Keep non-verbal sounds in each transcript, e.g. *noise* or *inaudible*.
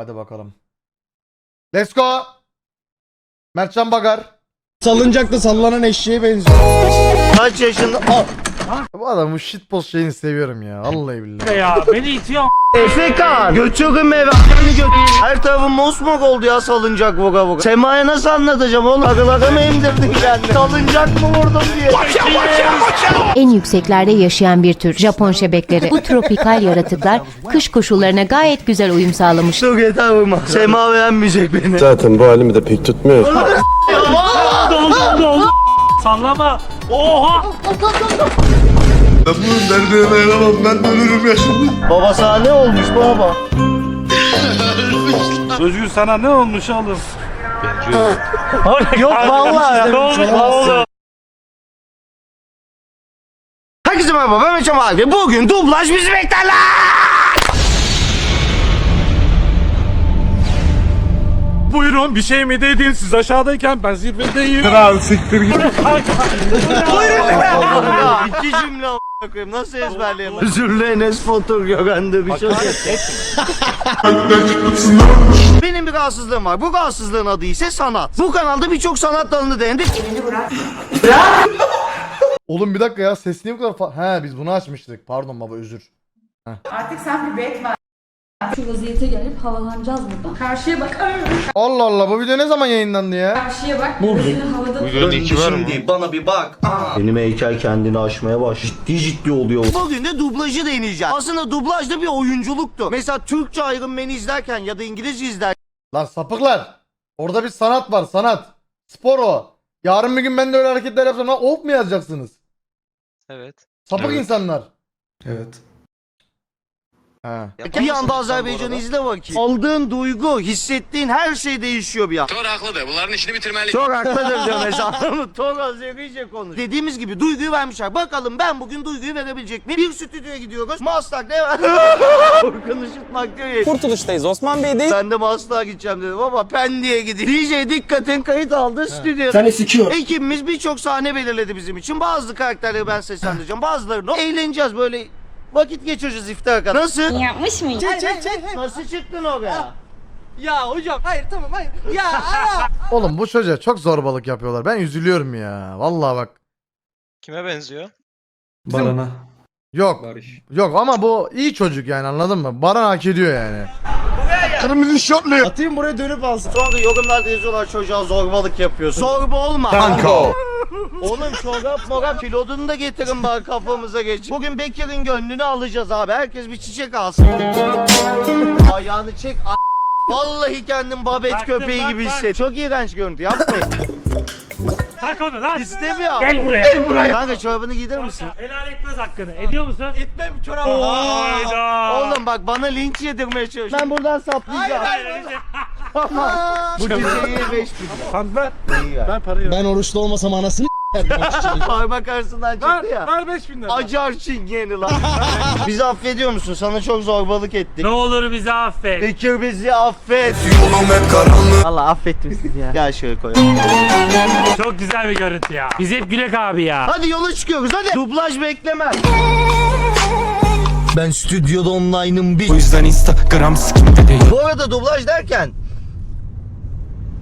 Hadi bakalım. Let's go. Mertcan Bagar. Salıncakta sallanan eşeğe benziyor. Kaç yaşında? Bu adamın shitpost şeyini seviyorum ya. Vallahi billahi. ya beni itiyor. Efekan götürün eve beni götür. Her tarafım mosmok oldu ya salıncak vuga vuga. Sema'ya nasıl anlatacağım oğlum? Akıllara mı emdirdin kendini? Salıncak mı vurdun diye. En yükseklerde yaşayan bir tür Japon şebekleri. Bu tropikal yaratıklar kış koşullarına gayet güzel uyum sağlamış. Çok yeter vurma. Sema beğenmeyecek beni. Zaten bu halimi de pek tutmuyor. Doldu doldu. Sallama. Oha. Baba sana ne olmuş baba? *laughs* Özgür sana ne olmuş oğlum? Yok vallahi. Ne olmuş oğlum? Herkese merhaba ben Meçem abi. Bugün dublaj bizi bekler lan. Buyurun bir şey mi dedin siz aşağıdayken ben zirvedeyim. Kral siktir git. Ya iki cümle koyayım. Nasıl ezberleyemem? *laughs* Özürlü Enes Fotur Gören'de bir şey *laughs* Benim bir rahatsızlığım var. Bu rahatsızlığın adı ise sanat. Bu kanalda birçok sanat dalını denedik. Oğlum bir dakika ya ses niye bu kadar fa- He biz bunu açmıştık. Pardon baba özür. Artık sen bir Batman. Şu vaziyete gelip havalanacağız buradan. Karşıya bak. Ay, Allah Allah bu video ne zaman yayınlandı ya? Karşıya bak. Gözünü havada Şimdi bana bir bak. Benim heykel kendini aşmaya baş. Ciddi ciddi oluyor. Bugün de dublajı deneyeceğiz. Aslında dublaj da bir oyunculuktu. Mesela Türkçe Iron Man'i izlerken ya da İngilizce izlerken Lan sapıklar. Orada bir sanat var sanat. Spor o. Yarın bir gün ben de öyle hareketler yapsam lan of mu yazacaksınız? Evet. Sapık insanlar. Evet. He. bir anda Azerbaycan'ı izle bakayım. Aldığın duygu, hissettiğin her şey değişiyor bir an. Thor haklıdır. Bunların işini bitirmeli. Çok haklıdır diyor *laughs* mesela. Thor Azerice konuş. Dediğimiz gibi duyguyu vermişler. Bakalım ben bugün duyguyu verebilecek miyim? Bir stüdyoya gidiyoruz. Maslak ne var? *laughs* Korkan ışıtmak diyor ya. Kurtuluştayız Osman Bey'deyiz. Ben de Maslak'a gideceğim dedim ama Pendik'e gideyim. DJ dikkatin kayıt aldı stüdyo. Seni sikiyor. Ekibimiz birçok sahne belirledi bizim için. Bazı karakterleri ben seslendireceğim. Bazılarını eğleneceğiz böyle vakit geçireceğiz iftara kadar. Nasıl? Yapmış mıyım? Nasıl çıktın oraya? Ya hocam hayır tamam hayır. Ya Oğlum bu çocuğa çok zorbalık yapıyorlar. Ben üzülüyorum ya. Vallahi bak. Kime benziyor? Barana. Yok. Barış. Yok ama bu iyi çocuk yani anladın mı? Baran hak ediyor yani. Kırmızı şortlu. Atayım buraya dönüp alsın. Sonra yorumlarda yazıyorlar çocuğa zorbalık yapıyorsun. Zorba olma. Kanka. Oğlum çorap morap kilodunu da getirin bari kafamıza geç. Bugün Bekir'in gönlünü alacağız abi. Herkes bir çiçek alsın. Ayağını çek. a- Vallahi kendim babet Baktım, köpeği bak, gibi bak. hisset. Çok iğrenç görüntü yapmayın. Tak onu lan. İstemiyor. Gel buraya. Gel buraya. Kanka çorabını giydirir misin? Helal etmez hakkını. Ediyor musun? Etmem çorabı. Hayda. Oğlum bak bana linç yedirmeye çalışıyor. Ben buradan saplayacağım. Bu çiçeği 5 bin. İyi ya. Ben parayı ver. Ben oruçlu olmasam anasını Parmak arasından çıktı Ver, ya. ver 5000 lira. Acar çingeni lan. *laughs* Bizi affediyor musun? Sana çok zorbalık ettik. Ne olur bizi affet. Bekir bizi affet. Allah affetmesin ya. Gel şöyle koy. Çok güzel bir görüntü ya. Biz hep Gülek abi ya. Hadi yola çıkıyoruz hadi. Dublaj beklemez. Ben stüdyoda online'ım bir. O yüzden Instagram sikimde değil. Bu arada dublaj derken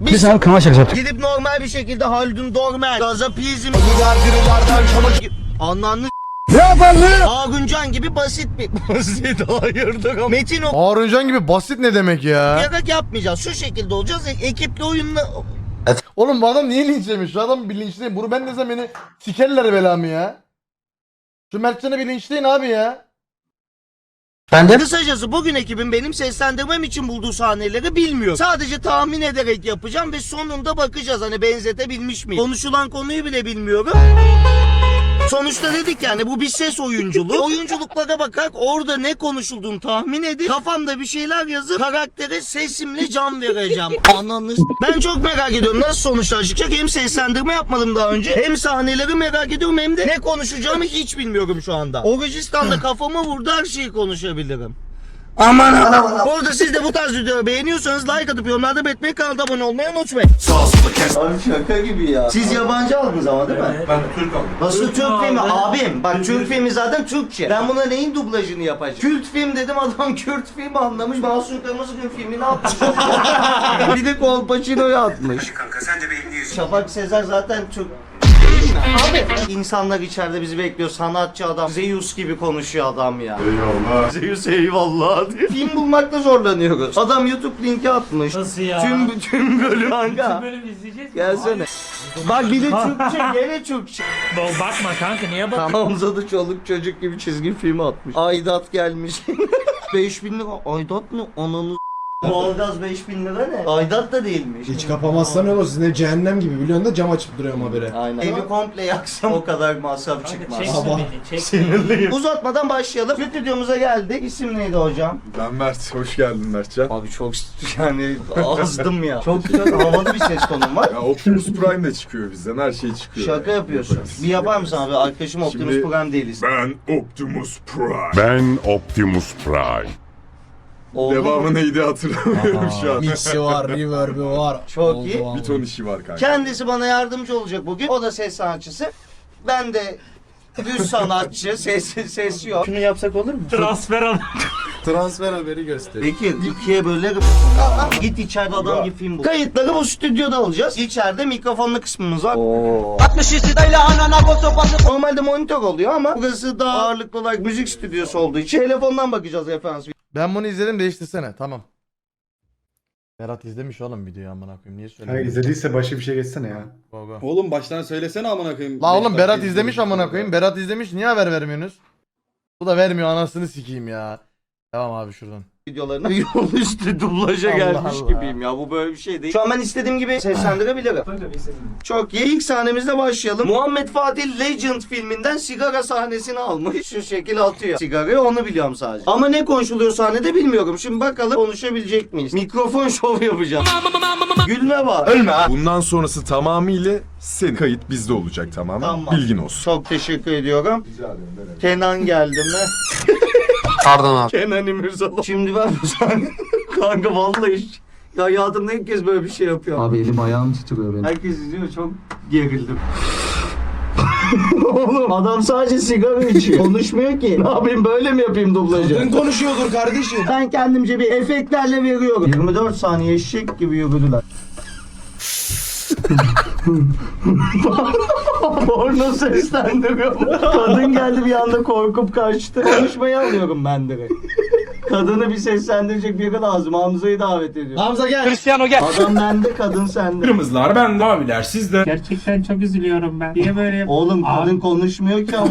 biz abi kanal şakası yaptık. gidip normal bir şekilde Haldun Dormer, Gazapizm, Anlanlı Ne yapalım? Ağuncan gibi basit bir *laughs* basit hayırdır ama Metin Haruncan gibi basit ne demek ya? okuyarak yapmayacağız. Şu şekilde olacağız. E- ekipli oyunla Oğlum bu adam niye linçlemiş? Şu adam bir linçleyin. Bunu ben desem beni sikerler belamı ya. Şu Mertcan'ı bir linçleyin abi ya. Kısacası bugün ekibin benim seslendirmem için bulduğu sahneleri bilmiyor. Sadece tahmin ederek yapacağım ve sonunda bakacağız hani benzetebilmiş miyim? Konuşulan konuyu bile bilmiyorum. Sonuçta dedik yani bu bir ses oyunculuğu. *laughs* Oyunculuklara bakarak orada ne konuşulduğunu tahmin edip kafamda bir şeyler yazıp karaktere sesimle can vereceğim. *laughs* Ananı Ben çok merak ediyorum nasıl sonuçlar çıkacak. Hem seslendirme yapmadım daha önce. Hem sahneleri merak ediyorum hem de ne konuşacağımı hiç bilmiyorum şu anda. Orijistan'da *laughs* kafama vurdu her şeyi konuşabilirim. Aman aman. Bu arada siz de bu tarz videoları beğeniyorsanız like atıp yorumlarda belirtmeyi kanalda abone olmayı unutmayın. Abi şaka gibi ya. Siz yabancı aldınız ama değil mi? Ben Türk aldım. Nasıl Türk filmi? Abim bak Türk filmi zaten Türkçe. Ben buna neyin dublajını yapacağım? Kült film dedim adam Kürt filmi anlamış. Mahsun Kırmızıgül filmini atmış. *laughs* bir de Kolpaçino'yu atmış. Kanka sen de beğeniyorsun. Şafak Sezer zaten Türk Abi insanlar içeride bizi bekliyor. Sanatçı adam. Zeus gibi konuşuyor adam ya. Eyvallah. Zeus eyvallah diyor. Film bulmakta zorlanıyoruz. Adam YouTube linki atmış. Nasıl ya? Tüm tüm bölüm kanka. bölüm izleyeceğiz mi? Gelsene. Bak bir de Türkçe, *laughs* gene Türkçe. Bak- Bakma kanka niye bak? Hamza da çoluk çocuk gibi çizgi film atmış. Aidat gelmiş. 5000 lira. Aidat mı? Ananı Doğalgaz 5000 lira ne? Aidat da değilmiş. Hiç kapamazsan ne olur sizin cem gibi biliyorsun da cam açıp duruyorum habere. Aynen. Evi komple yaksam o kadar masraf çıkmaz. Çekme Sabah. beni çekme. Sinirliyim. Uzatmadan başlayalım. Stüdyomuza geldik. İsim neydi hocam? Ben Mert. Hoş geldin Mertcan. Abi çok *laughs* yani azdım ya. *laughs* Çok güzel havalı bir ses tonun var. Ya Optimus Prime de çıkıyor bizden. Her şey çıkıyor. Şaka yapıyorsun. Yaparız. Bir yapar mısın abi? Arkadaşım Optimus Şimdi- Prime değiliz. Ben Optimus Prime. Ben Optimus Prime. Oldu mu? Devamı neydi hatırlamıyorum şu an. Mixi var, reverb'i var. Çok Oldu iyi. vallahi. Bir ton işi var kanka. Kendisi bana yardımcı olacak bugün. O da ses sanatçısı. Ben de düz sanatçı. *laughs* Ses, ses yok. Şunu yapsak olur mu? Transfer al. Transfer haberi göster. Peki ikiye bölerim. Git içeride adam gibi film bul. Kayıtları bu stüdyoda alacağız. İçeride mikrofonlu kısmımız var. 60 ile anana Normalde monitör oluyor ama burası daha ağırlıklı olarak müzik stüdyosu olduğu için telefondan bakacağız referans Ben bunu izledim değiştirsene tamam. Berat izlemiş oğlum videoyu amına koyayım niye söylüyorsun? izlediyse başka bir şey geçsene ya. Go, go. Oğlum baştan söylesene amına koyayım. La Beş oğlum dakika Berat izlemiş izledim. amına koyayım. Berat izlemiş niye haber vermiyorsunuz? Bu da vermiyor anasını sikeyim ya. Tamam abi şuradan. videolarına *laughs* yol üstü dublaja Allah gelmiş Allah. gibiyim ya. Bu böyle bir şey değil. Şu an ben istediğim gibi seslendirebilirim. Çok iyi. İlk sahnemizle başlayalım. Muhammed Fatih Legend filminden sigara sahnesini almış. Şu şekil atıyor. Sigarayı onu biliyorum sadece. Ama ne konuşuluyor sahnede bilmiyorum. Şimdi bakalım konuşabilecek miyiz? Mikrofon şov yapacağım. Gülme var. Ölme ha. Bundan sonrası tamamıyla senin. Kayıt bizde olacak tamam mı? Tamam. Bilgin olsun. Çok teşekkür ediyorum. Kenan geldi mi? *laughs* Pardon abi. Kenan İmirzalı. Şimdi ben. *laughs* Kanka vallahi hiç... Ya hayatımda ilk kez böyle bir şey yapıyorum. Abi elim ayağım titriyor benim. Herkes izliyor çok gerildim. *laughs* Oğlum adam sadece sigara içiyor. *laughs* Konuşmuyor ki. Ne yapayım böyle mi yapayım dublajı? Kadın konuşuyordur kardeşim. Ben kendimce bir efektlerle veriyorum. 24 saniye eşek gibi yürüdüler. *laughs* Porno seslendiriyor. Kadın geldi bir anda korkup kaçtı. Konuşmayı alıyorum ben direkt. Kadını bir seslendirecek biri lazım. Hamza'yı davet ediyorum. Hamza gel. Cristiano gel. Adam bende, kadın sende. Kırmızılar ben maviler sizde. Gerçekten çok üzülüyorum ben. Niye böyle yap? Oğlum kadın konuşmuyor ki ama.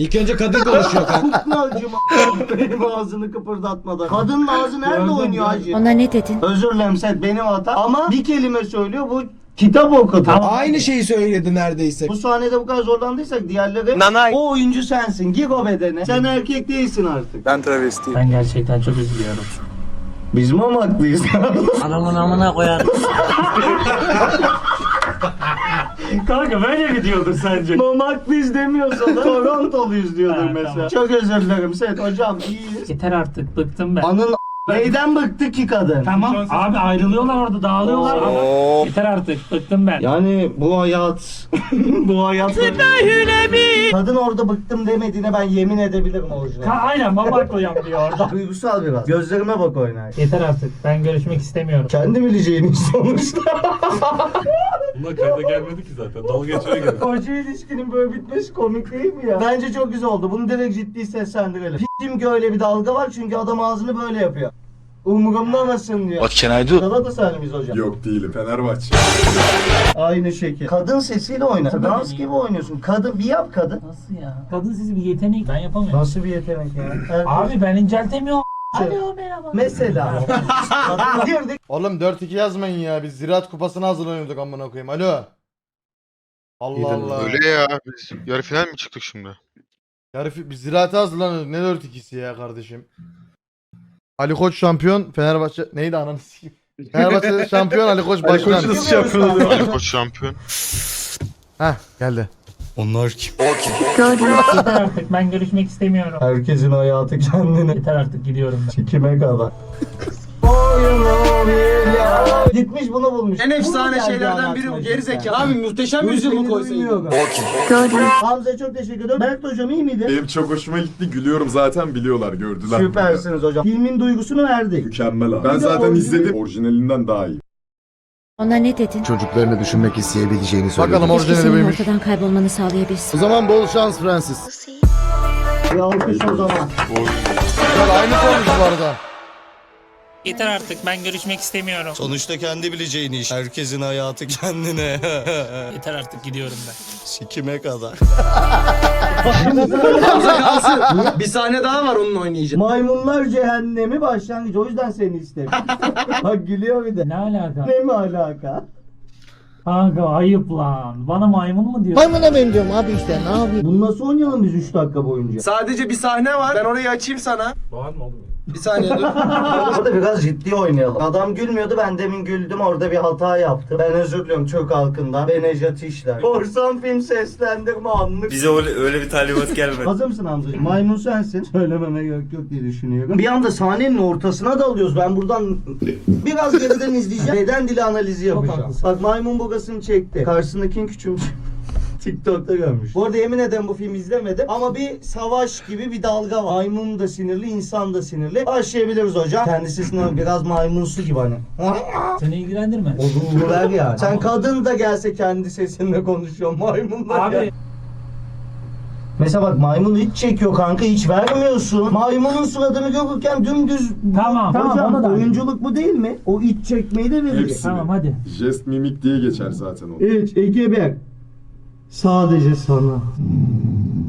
İlk önce kadın konuşuyor kanka. *laughs* Acıma. Benim ağzını kıpırdatmadan. Kadının ağzı nerede oynuyor hacı? Ona ne dedin? Özür dilerim Seth benim hata. Ama bir kelime söylüyor bu kitap okudu. Aynı şeyi söyledi neredeyse. Bu sahnede bu kadar zorlandıysak diğerleri Nanay. o oyuncu sensin. Gir o bedene. Sen erkek değilsin artık. Ben travestiyim. Ben gerçekten çok üzülüyorum. Biz mi haklıyız? Anamın *laughs* amına koyar. Kanka böyle mi diyordun sence? Mama haklıyız demiyorsa da Torontoluyuz diyordur Ha, mesela. tamam. Çok özür dilerim Seth. Hocam iyiyiz. Yeter artık bıktım ben. Anın neyden bıktı ki kadın? Tamam abi ayrılıyorlar orada dağılıyorlar ama yeter artık bıktım ben. Yani bu hayat *laughs* bu hayat Kadın orada bıktım demediğine ben yemin edebilirim orijinal. Ha, aynen baba koyam diyor orada. *laughs* Duygusal biraz. Gözlerime bak oynar. Yeter artık ben görüşmek istemiyorum. Kendi bileceğin iş sonuçta. *laughs* Bunlar kayda gelmedi ki zaten. Dalga geçene geldi. Koca ilişkinin böyle bitmesi komik değil mi ya? Bence çok güzel oldu. Bunu direkt ciddi seslendirelim. Şimdi öyle bir dalga var çünkü adam ağzını böyle yapıyor. Umurumda mısın diyor. What can I do? Galatasaray mıyız hocam? Yok değilim. Fenerbahçe. Aynı şekil. Kadın sesiyle oyna. Dans gibi oynuyorsun. Kadın bir yap kadın. Nasıl ya? Kadın sizi bir yetenek ben yapamıyorum. Nasıl bir yetenek ya? Herkes- Abi ben inceltemiyorum. Alo merhaba. Mesela. *laughs* Girdik. Oğlum 4-2 yazmayın ya. Biz Ziraat Kupası'na hazırlanıyorduk amına koyayım. Alo. Allah Allah. Öyle ya. Biz yarı final mi çıktık şimdi? Yarı fi- biz ziraate hazırlanıyorduk. Ne 4-2'si ya kardeşim. Ali Koç şampiyon. Fenerbahçe neydi ananı sikeyim. Fenerbahçe şampiyon Ali Koç başkan. Koç nasıl şampiyon *laughs* oluyor? Ali Koç şampiyon. Heh geldi. Onlar kim? Yeter artık ben görüşmek istemiyorum. Herkesin hayatı kendine. Yeter artık gidiyorum ben. Kime kadar? Gitmiş bunu bulmuş. En efsane şeylerden biri bu geri zekalı. Abi muhteşem yüzyıl mı koysaydın? Hamza çok teşekkür ederim. Berk hocam iyi miydi? Benim çok hoşuma gitti. Gülüyorum zaten biliyorlar gördüler. Süpersiniz hocam. Filmin duygusunu verdik. Mükemmel abi. Ben zaten izledim. Orijinalinden daha iyi. Ona ne dedin? Çocuklarını düşünmek isteyebileceğini Bakalım orijinali buymuş. kaybolmanı sağlayabilsin. O zaman bol şans Francis. Bir alkış o zaman. Aynı arada. Yeter artık ben görüşmek istemiyorum. Sonuçta kendi bileceğin iş. Herkesin hayatı kendine. *laughs* Yeter artık gidiyorum ben. Sikime kadar. *laughs* Bir sahne daha var onun oynayacak. Maymunlar cehennemi başlangıcı. O yüzden seni istedim. *laughs* Bak gülüyor bir de. Ne alaka? Ne mi alaka? Kanka ayıp lan. Bana maymun mu diyor? Maymuna benziyorum abi işte ne yapayım? Bunu nasıl oynayalım biz 3 dakika boyunca? Sadece bir sahne var. Ben orayı açayım sana. Mı oğlum? Bir saniye dur. Orada biraz ciddi oynayalım. Adam gülmüyordu ben demin güldüm orada bir hata yaptım. Ben özür diliyorum Türk halkından. Ve Necati İşler. Korsan film seslendirme anlık. Bize öyle, öyle bir talimat gelmedi. Hazır mısın Hamzacığım? Maymun sensin. Söylememe gerek yok diye düşünüyorum. Bir anda sahnenin ortasına dalıyoruz. Ben buradan biraz geriden izleyeceğim. Beden dili analizi yapacağım. haklısın. Bak maymun bogasını çekti. Karşısındakini küçülmüş. *laughs* TikTok'ta görmüş. Bu arada yemin ederim bu filmi izlemedim ama bir savaş gibi bir dalga var. Maymun da sinirli, insan da sinirli. Başlayabiliriz hocam. Kendisi sinirli, biraz maymunsu gibi hani. Seni ilgilendirme. Olur ver yani. Sen kadın da gelse kendi sesinle konuşuyor maymunla. Abi Mesela bak maymun hiç çekiyor kanka hiç vermiyorsun. Maymunun suratını görürken dümdüz. Tamam, tamam, Hocam da- oyunculuk bu değil mi? O iç çekmeyi de verir. Hepsi. tamam hadi. Jest mimik diye geçer zaten o. 3, 2, 1. Sadece sana.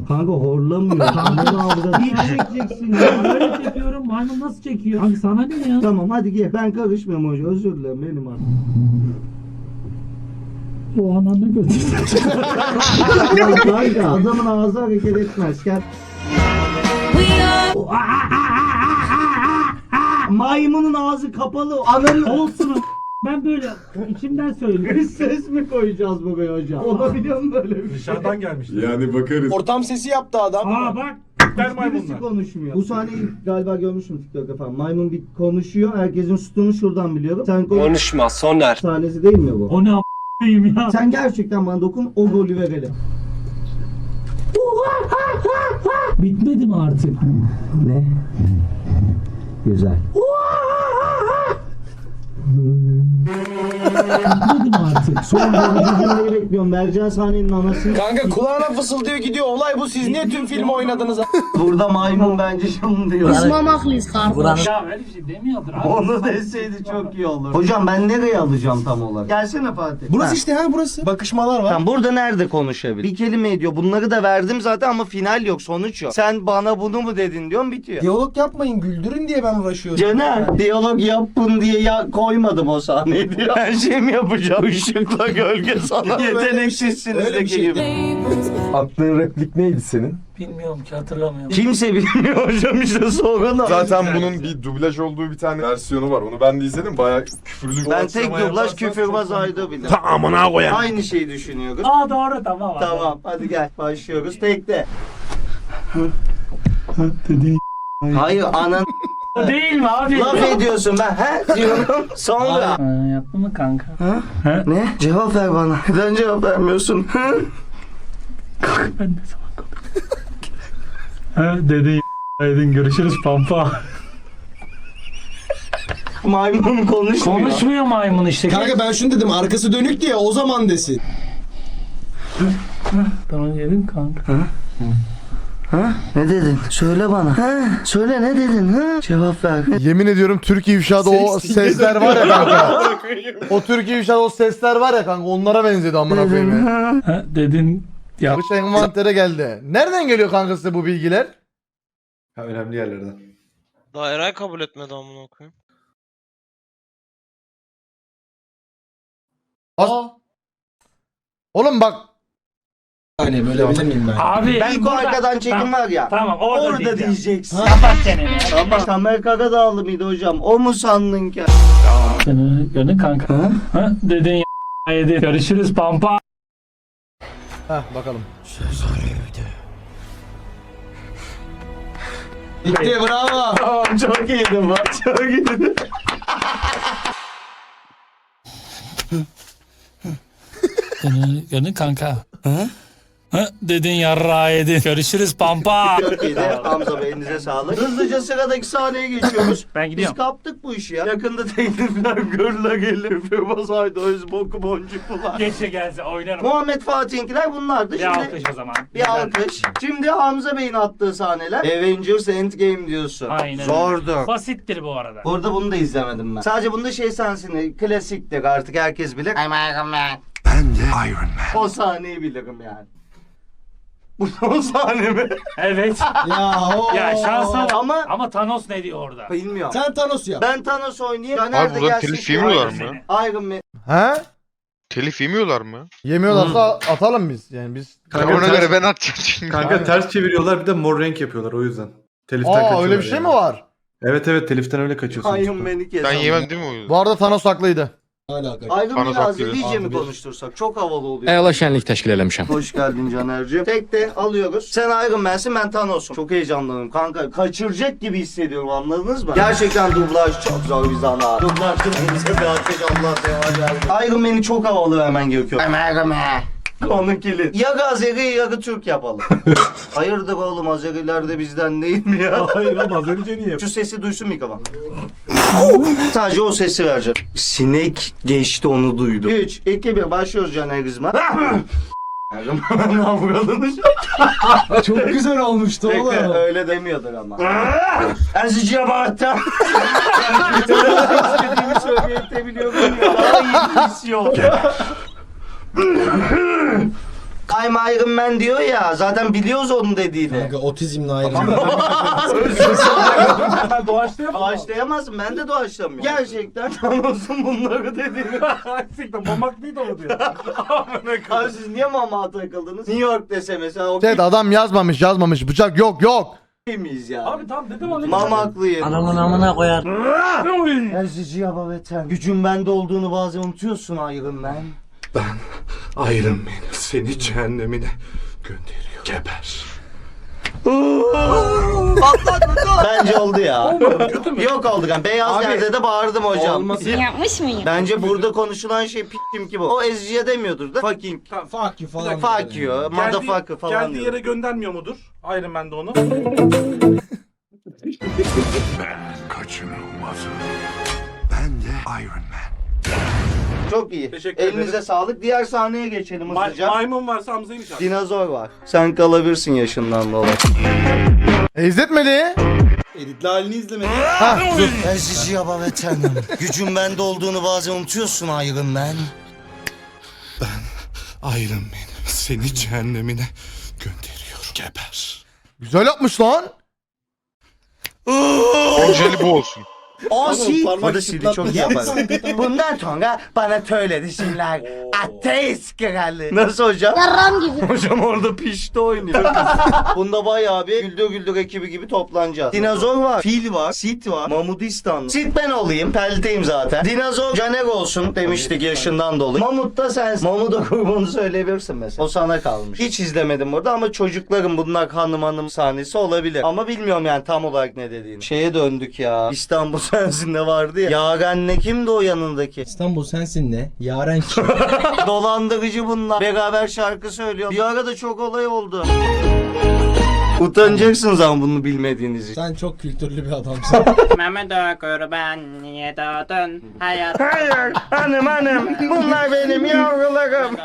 Kanka horlamıyor. Kanka avda. Hiç çekeceksin ya. Böyle çekiyorum maymun nasıl çekiyor? Abi sana ne ya? Tamam hadi gel. Ben karışmıyorum hocam. Özür dilerim benim adım. O ananı götür. Ya kanka adamın ağzı hareket etmez. Gel. Maymunun ağzı kapalı. Ananı Olsun. Ben böyle içimden söylüyorum. Ses mi koyacağız buraya hocam? Olabiliyor mu böyle bir şey? Dışarıdan gelmişti. Yani bakarız. Ortam sesi yaptı adam. Aa bak. Der Birisi maymunlar. konuşmuyor. Bu sahneyi galiba görmüştüm TikTok'ta falan. Maymun bir konuşuyor. Herkesin sütunu şuradan biliyorum. Sen konuş. Konuşma Soner. Sahnesi değil mi bu? O ne a**ayım ya. Sen gerçekten bana dokun o golü verelim. Bitmedi mi artık? Ne? Güzel. Bitmedi mi artık? Son dördüncü cümleyi bekliyorum. Mercan sahnenin anasını. Kanka kulağına fısıldıyor gidiyor. Olay bu. Siz niye tüm filmi oynadınız? *laughs* Burada maymun bence şunu diyor. Ya öyle bir şey demiyordur abi. Onu deseydi çok iyi olur. Hocam ben nereye alacağım tam olarak? Gelsene Fatih. Burası işte ha burası. Bakışmalar var. Tamam burada nerede konuşabilir? Bir kelime ediyor. Bunları da verdim zaten ama final yok, sonuç yok. Sen bana bunu mu dedin diyorum bitiyor. Diyalog yapmayın güldürün diye ben uğraşıyorum. Caner, diyalog yapın diye ya koymadım o sahneyi diyor. Her şeyimi yapacağım. Işıkla gölge sana. *laughs* Yeteneksizsinizdeki gibi. Aklın replik neydi senin? Bilmiyorum ki hatırlamıyorum. Kimse bilmiyor hocam işte o. Zaten bunun bir dublaj olduğu bir tane versiyonu var. Onu ben de izledim. Bayağı küfürlü. Ben tek dublaj küfürbaz ayda bile. Amına koyayım. Aynı şeyi düşünüyoruz. Aa doğru tamam. abi. Tamam hadi gel başlıyoruz. Tekte. Hayır anan Değil mi abi? laf ediyorsun ben he diyorum sonra. Ha, yaptı mı kanka? Ne? Cevap ver bana. Neden cevap vermiyorsun? Hı? Ben de sana Ha dedi Aydın görüşürüz pampa. Maymun konuşmuyor. Konuşmuyor maymun işte. Kanka ben şunu dedim arkası dönük diye o zaman desin. Tamam yedim kanka. Ha? Ne dedin? Söyle bana. Ha? Söyle ne dedin? Ha? Cevap ver. Yemin ediyorum Türk ifşada o sesler var ya kanka. *laughs* o Türk ifşada o sesler var ya kanka onlara benzedi amına koyayım ya. Ha, dedin ya. Kış envantere geldi. Nereden geliyor kanka size bu bilgiler? önemli yerlerden. Daha Eray kabul etmedi amına koyayım. As- Oğlum bak Hani böyle bilir miyim ben? Abi o burada- arkadan çekim Tamam, var ya. Tamam orada, Orada diyeceğim. diyeceksin. Kapat çeneni. Ama Tamer Karadağlı mıydı hocam? O mu sandın ki? Seni gördün kanka. Ha? Ha? Dedin ya yedi. Görüşürüz pampa. Heh bakalım. Bitti bravo. Tamam çok iyiydi bak çok iyiydi. Gördün kanka. Hı? Dedin yarra yedin. Görüşürüz pampa. *laughs* Çok iyiydi. Hamza Bey elinize sağlık. Hızlıca sıradaki sahneye geçiyoruz. Ben Biz gidiyorum. kaptık bu işi ya. Yakında teklifler gırla gelir. Firmaz Aydoğuz boku boncuklular. Geçe gelse oynarım. Muhammed Fatih'inkiler bunlardı. Bir Şimdi alkış o zaman. bir alkış. Şimdi Hamza Bey'in attığı sahneler. Avengers Endgame diyorsun. Aynen. Zordu. Basittir bu arada. Burada bunu da izlemedim ben. Sadece bunda şey sensin. Klasiktir artık herkes bilir. I'm Iron Man. Ben de Iron Man. O sahneyi bilirim yani. Bu o sahne mi? Evet. *laughs* Ya o. ya şansa bak. Ama Ama Thanos ne diyor orada? bilmiyorum. Sen Thanos ya. Ben Thanos oynayayım. Caner Abi de bunlar gelsin. telif yemiyorlar mı? Man. Iron Man. He? Telif yemiyorlar mı? Yemiyorlarsa atalım biz. Yani biz. Kanka ona göre ben atacağım çünkü. Kanka ters çeviriyorlar bir de mor renk yapıyorlar o yüzden. Teliften Aa öyle bir şey mi var? Evet evet teliften öyle kaçıyorsun. Iron Man'i kes. Ben yemem değil mi o yüzden? Bu arada Thanos haklıydı. Man'i haklı. Azerice mi konuştursak? Çok havalı oluyor. Eyvallah şenlik teşkil eləmişəm. Hoş geldin Caner'cim. Tek de alıyoruz. Sen Iron Man'sin ben Thanos'um. Çok heyecanlandım kanka. Kaçıracak gibi hissediyorum anladınız mı? Gerçekten dublaj çok zor bir zanaat. Dublaj kılığımıza bir ateş Allah devam versin. Iron Man'i çok havalı vermen gerekiyor. I'm Iron Man. Konu kilit. Ya Azeri ya da Türk yapalım. *laughs* Hayırdır oğlum Azeriler de bizden değil mi ya? Hayır ama az önce niye? Şu sesi duysun mikrofon. Sadece o sesi vereceğim. Sinek geçti onu duydu. 3, 2, 1 başlıyoruz Caner Kızma. Ne yapıyordunuz? *laughs* Çok güzel olmuştu oğlum. öyle demiyordur ama. Eziciye *laughs* bağırtan. İstediğimi söyleyebiliyorum ya. Daha iyi bir his yok. I'm Iron Man diyor ya. Zaten biliyoruz onun dediğini. Kanka otizmle ayrı. Ben *laughs* *laughs* doğaçlayamam. Doğaçlayamazsın. Ben de doğaçlamıyorum. Gerçekten Thanos'un bunları dediğini. *laughs* Siktir mamak değil de o diyor. Abi siz niye mama takıldınız? New York dese mesela o Evet adam yazmamış yazmamış. Bıçak yok yok. miyiz ya? Abi tamam dedim onu. Mamaklıyım. Adamın amına koyar. Ezici yaba veter. Gücün bende olduğunu bazen unutuyorsun Iron Man. Iron Man seni cehennemine gönderiyor. Geber. Bence oldu ya. Yok oldu kan. Beyaz Abi, yerde de bağırdım hocam. olması- Yapmış mıyım? Bence burada konuşulan şey pikim ki bu. O eziciye demiyordur da fucking. Fuck you falan. Fuck you, motherfucker falan Geldiği diyor. yere göndermiyor mudur? Iron Man de onu. Kaçınılmazım. Ben de Iron Man. Çok iyi. Teşekkür Elinize ederim. sağlık. Diğer sahneye geçelim Ma- hızlıca. maymun varsa Hamza'yı mı çağır? Dinozor var. Sen kalabilirsin yaşından dolayı. E, izletmedi. Editli halini izlemedi. Ha dur. Ezici yaba veterim. Gücün bende olduğunu bazen unutuyorsun Iron Man. Iron Man seni cehennemine gönderiyor. Geber. Güzel yapmış lan. Orijinali bu olsun. O si. parmak O da sili çok iyi yapar. *laughs* Bundan sonra bana söyledi şimdiler. Ateist kralı. Nasıl hocam? Yaram gibi. *laughs* Hocam orada pişti oynuyor. *laughs* Bunda bayağı bir güldür güldür ekibi gibi toplanacağız. Dinozor var, fil var, sit var, Mamudistan. Sit ben olayım, pelteyim zaten. Dinozor Caner olsun demiştik yaşından dolayı. Mamut da sensin. Mamut'a kurbanı söyleyebilirsin mesela. O sana kalmış. Hiç izlemedim burada ama çocukların bunlar hanım hanım sahnesi olabilir. Ama bilmiyorum yani tam olarak ne dediğini. Şeye döndük ya. İstanbul sensin de vardı ya. Yaren'le kimdi o yanındaki? İstanbul sensin ne? Yaren kim? *laughs* Dolandırıcı bunlar. Beraber şarkı söylüyor. Bir ara da çok olay oldu. Utanacaksınız ama bunu bilmediğiniz için. Sen çok kültürlü bir adamsın. *laughs* Mehmet Akır ben niye doğdun hayat. Hayır hanım hanım bunlar benim yavrularım.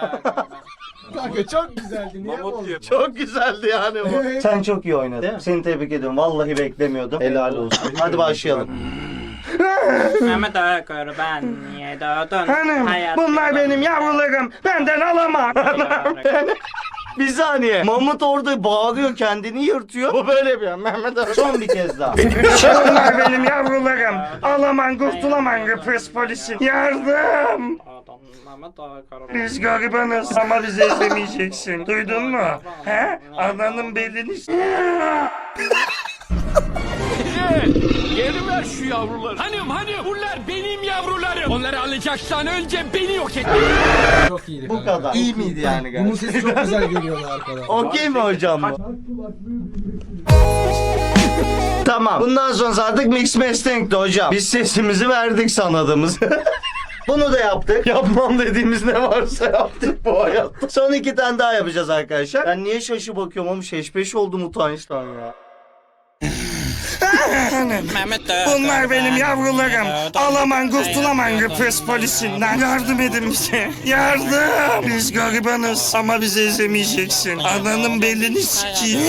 Kanka çok güzeldi. Niye Mamut oldu? Çok güzeldi yani bu. Sen çok iyi oynadın. Seni tebrik ediyorum. Vallahi beklemiyordum. Helal olsun. Hadi başlayalım. Mehmet Akır ben niye doğdun Hanım bunlar benim yavrularım. Benden alamam. *laughs* Bir saniye. Mamut orada bağırıyor kendini yırtıyor. Bu böyle bir an. Mehmet Ali. Son bir kez daha. *laughs* Bunlar benim yavrularım. Alaman kurtulaman Kıbrıs polisi. Yardım. Mehmet Akır. Biz garibanız ama bizi ezemeyeceksin. Duydun mu? He? Ananın belini... *laughs* Geri ver şu yavruları. Hanım hanım bunlar benim yavrularım. Onları alacaksan önce beni yok et. Çok iyiydi. Bu kadar. İyi miydi yani Bunun gerçekten? sesi çok güzel geliyordu *laughs* arkadan. Okey mi hocam bu? Tamam. Bundan sonra artık Mix Mustang'di hocam. Biz sesimizi verdik sanadığımız. *laughs* Bunu da yaptık. Yapmam dediğimiz ne varsa yaptık bu hayatta. Son iki tane daha yapacağız arkadaşlar. Ben niye şaşı bakıyorum oğlum? Şeşbeş oldum utançtan ya. Bunlar benim yavrularım. Alaman kurtulaman Kıbrıs polisinden. Yardım edin bize. Yardım. Biz garibanız ama bizi ezemeyeceksin. Ananın belini sikeyim.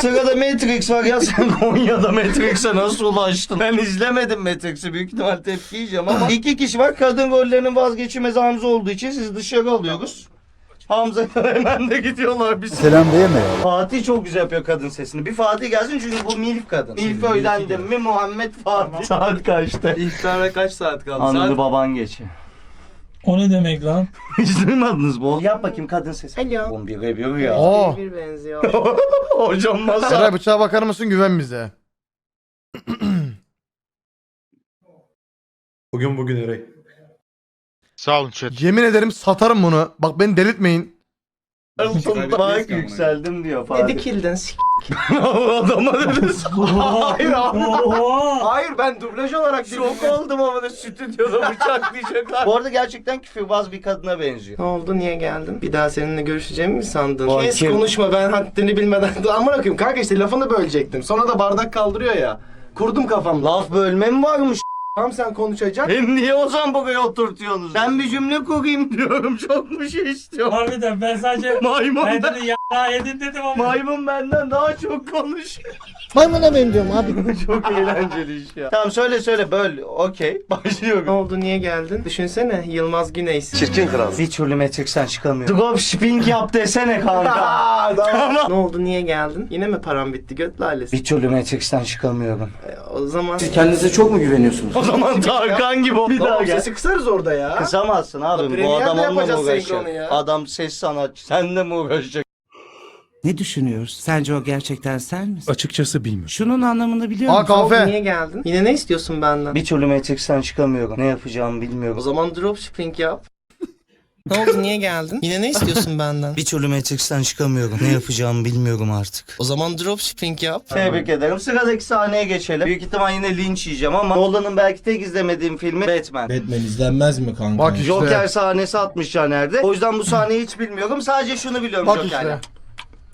Sırada Matrix var ya sen Konya'da Matrix'e nasıl ulaştın? Ben izlemedim Matrix'i büyük ihtimal tepki yiyeceğim ama iki kişi var kadın rollerinin vazgeçilmezi Hamza olduğu için siz dışarı alıyoruz. Hamza *laughs* hemen de gidiyorlar biz. Selam diyeme ya. Fatih çok güzel yapıyor kadın sesini. Bir Fatih gelsin çünkü bu milf kadın. Milf öğrendim mi Muhammed Fatih. Saat kaçta? İftara kaç saat kaldı? Anladı baban geçi. O ne demek lan? *laughs* Hiç duymadınız bu. Yap bakayım kadın sesi. Alo. Oğlum bir yapıyor ya. Oo. benziyor. *laughs* Hocam nasıl? Eray bıçağa bakar mısın güven bize. Bugün bugün Eray. Sağ olun chat. Yemin ederim satarım bunu. Bak beni delirtmeyin. Bak yükseldim diyor Fatih. dikildin *laughs* Adama dedin. Hayır abi. Hayır ben dublaj olarak şok oldum ama da stüdyoda bıçaklayacaklar. *laughs* Bu arada gerçekten küfürbaz bir kadına benziyor. Ne oldu niye geldin? Bir daha seninle görüşeceğimi mi sandın? Kes kim? konuşma ben haddini bilmeden. *laughs* Aman okuyayım kanka işte lafını bölecektim. Sonra da bardak kaldırıyor ya. Kurdum kafamda. Laf bölme mi varmış? Tamam sen konuşacaksın. Hem niye o zaman buraya oturtuyorsunuz? Ben bir cümle kurayım *laughs* diyorum. Çok mu şey istiyorum? Harbiden ben sadece *laughs* Maymun ben ben, dedi ya edin dedim ama. maymun benden daha çok konuşuyor. Maymuna benziyorum abi. *laughs* çok eğlenceli iş ya. Tamam söyle söyle böl. Okey. Ne Başlıyorum. oldu niye geldin? Düşünsene Yılmaz Güney. Çirkin kral. Bir türlü Matrix'ten çıkamıyor. Dropshipping yap desene kanka. ne oldu niye geldin? Yine mi param bitti göt lalesi? bir türlü Matrix'ten çıkamıyorum. E, o zaman... Kendinize çok mu güveniyorsunuz? O zaman Tarkan gibi ol. Bir daha gel. sesi kısarız orada ya. Kısamazsın abi. Bu Premier'de adam onunla mı yapacağız uğraşacak? senkronu ya. Adam ses sanatçı. Sen de mi uğraşacak? Ne düşünüyoruz? Sence o gerçekten sen misin? Açıkçası bilmiyorum. Şunun anlamını biliyor Aa musun? Kahve. niye geldin? Yine ne istiyorsun benden? Bir türlü Matrix'ten çıkamıyorum. Ne yapacağımı O bilmiyorum. zaman dropshipping yap. Ne oldu niye geldin? Yine ne istiyorsun benden? Bir türlü Matrix'ten çıkamıyorum. Ne yapacağımı bilmiyorum artık. O zaman dropshipping yap. Tebrik ederim. Sıradaki sahneye geçelim. Büyük ihtimal yine linç yiyeceğim ama Nolan'ın belki tek izlemediğim filmi Batman. Batman izlenmez mi kanka? Bak işte. Joker sahnesi atmış Caner'de. O yüzden bu sahneyi hiç bilmiyorum. Sadece şunu biliyorum Bak Joker'le. işte.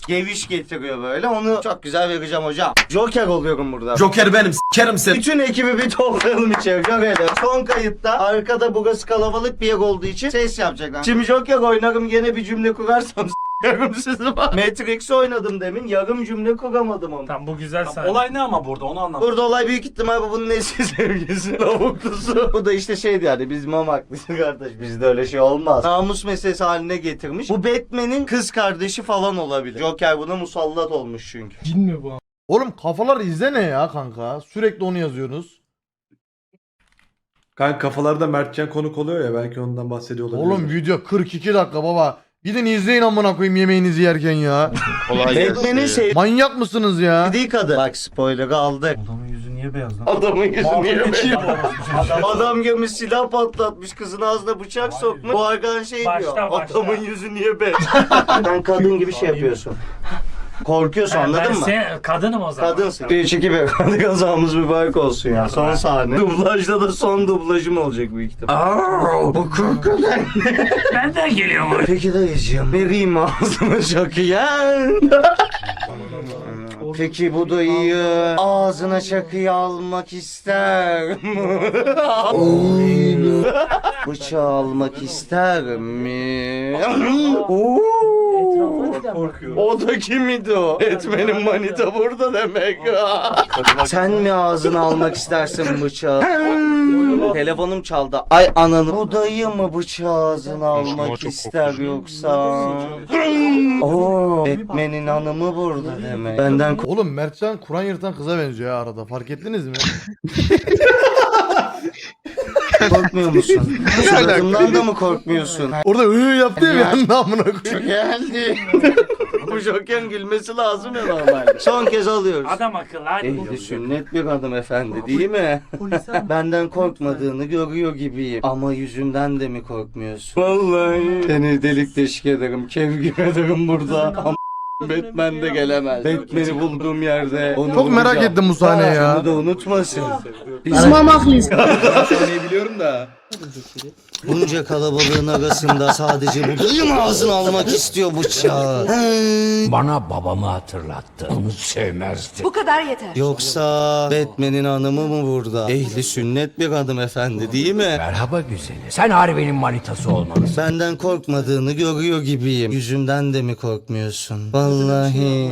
Geviş getiriyor böyle. Onu çok güzel vereceğim hocam. Joker oluyorum burada. Joker benim s**kerim seni. Bütün ekibi bir toplayalım içeri. Joker'le. Son kayıtta arkada burası kalabalık bir yer olduğu için ses yapacaklar. Şimdi Joker oynarım gene bir cümle kurarsam Matrix oynadım demin. Yarım cümle kuramadım onu. Tamam bu güzel sahne. Olay ne ama burada onu anlamadım. Burada olay büyük ihtimal bu bunun eski *laughs* sevgilisi lavuklusu. bu da işte şeydi yani biz mamaklıyız kardeş bizde öyle şey olmaz. Namus meselesi haline getirmiş. Bu Batman'in kız kardeşi falan olabilir. Joker buna musallat olmuş çünkü. Cin mi bu? Oğlum kafalar izle ne ya kanka? Sürekli onu yazıyorsunuz. Kanka kafalarda Mertcan konuk oluyor ya belki ondan bahsediyor olabilir. Oğlum video 42 dakika baba. Gidin izleyin amına koyayım yemeğinizi yerken ya. Kolay gelsin. Batman'in sevdiği Manyak mısınız ya? kadın. Bak spoiler'ı aldık. Adamın yüzü niye beyaz lan? Adamın yüzü niye Muhabbet böyle? Adam Adam gelmiş silah patlatmış kızın ağzına bıçak sokmuş. Bu arkadan şey diyor. Başla, başla. Adamın yüzü niye be? *laughs* Sen kadın gibi şey yapıyorsun. Korkuyorsun ben anladın mı? sen- kadınım o zaman. Kadınsın. Bir iki *laughs* bir. Hadi kazamız mübarek olsun ya. Son sahne. Dublajda da son dublajım olacak büyük ihtimal. Aa, bu korkudan. *laughs* Benden geliyor mu? Peki dayıcığım. Vereyim ağzıma çakıyı. *laughs* Peki bu dayıyı ağzına çakıyı almak ister mi? *laughs* Bıçağı almak ister mi? Oo. O da kimidi o? Etmenin manita burada demek. Sen mi ağzına almak istersin bıçağı? Telefonum çaldı. Ay ananı. Bu dayı mı bıçağı ağzına almak çok ister korkuyorsun. yoksa? Oo, Batman'in hanımı burada demek. Benden Oğlum Mertcan Kur'an yırtan kıza benziyor ya arada. Fark ettiniz mi? *laughs* Korkmuyor musun? Suratımdan da mı korkmuyorsun? Orada ıı yaptı ya bir anda amına koyayım. Geldi. *laughs* Bu Joker'in gülmesi lazım ya normalde. Son kez alıyoruz. Adam akıllı hadi. Ehli sünnet bir hanımefendi değil mi? *laughs* Benden korkmadığını görüyor gibiyim. Ama yüzümden de mi korkmuyorsun? Vallahi. Seni delik deşik ederim, kevgir ederim burada. Am- Batman de gelemez. Batman'i bulduğum yerde onu Çok merak bulacağım. ettim bu sahneyi Ha, ya. Bunu da unutmasın. *laughs* biliyorum da. Bunca kalabalığın arasında sadece bu benim ağzını almak istiyor bıçağı. Bana babamı hatırlattı. Onu sevmezdi. Bu kadar yeter. Yoksa Batman'in hanımı mı burada? Ehli sünnet bir hanımefendi değil mi? Merhaba güzeli. Sen Harvey'nin manitası olmalısın. Benden korkmadığını görüyor gibiyim. Yüzümden de mi korkmuyorsun? Vallahi.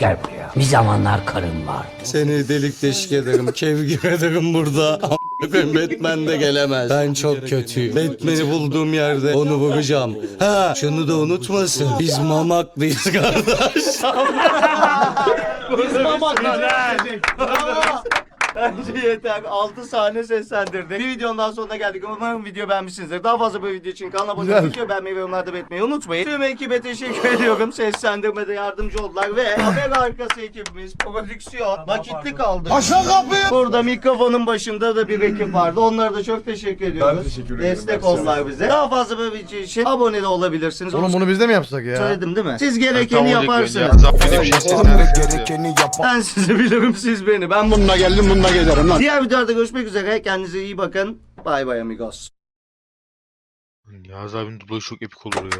Gel buraya. Bir zamanlar karın vardı. Seni delik deşik ederim, *laughs* kevgir ederim burada. Koyayım, Batman de gelemez. Ben çok kötüyüm. Batman'i bulduğum yerde onu vuracağım. Ha, şunu da unutmasın. Biz mamaklıyız kardeş. Biz mamaklıyız. Bence yeter. 6 sahne seslendirdik. Bir videonun daha sonuna geldik. Umarım video beğenmişsinizdir. Daha fazla böyle video için kanala abone olmayı, video beğenmeyi ve yorumlarda belirtmeyi unutmayın. Tüm ekibe teşekkür ediyorum. Seslendirmede yardımcı oldular ve haber arkası ekibimiz, prodüksiyon, vakitli kaldı. Aşağı kapıyı! Burada mikrofonun başında da bir ekip vardı. Onlara da çok teşekkür ediyoruz. Ben teşekkür ederim. Destek oldular bize. Daha fazla böyle video için abone de olabilirsiniz. Oğlum bunu biz de mi yapsak ya? söyledim değil mi? Siz gerekeni yaparsınız. şey. Ben sizi bilirim siz beni. Ben bununla geldim bununla gelirim lan. Diğer videolarda görüşmek üzere. Kendinize iyi bakın. Bay bay amigos. Yağız abinin dublajı çok epik olur ya.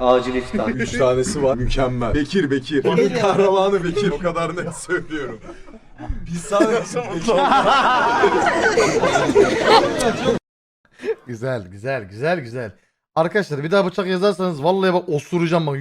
Acil iftar. *laughs* Üç tanesi var. Mükemmel. Bekir Bekir. Onun kahramanı Bekir. O kadar net söylüyorum. Biz sadece *laughs* Güzel güzel güzel güzel. Arkadaşlar bir daha bıçak yazarsanız vallahi bak osuracağım bak.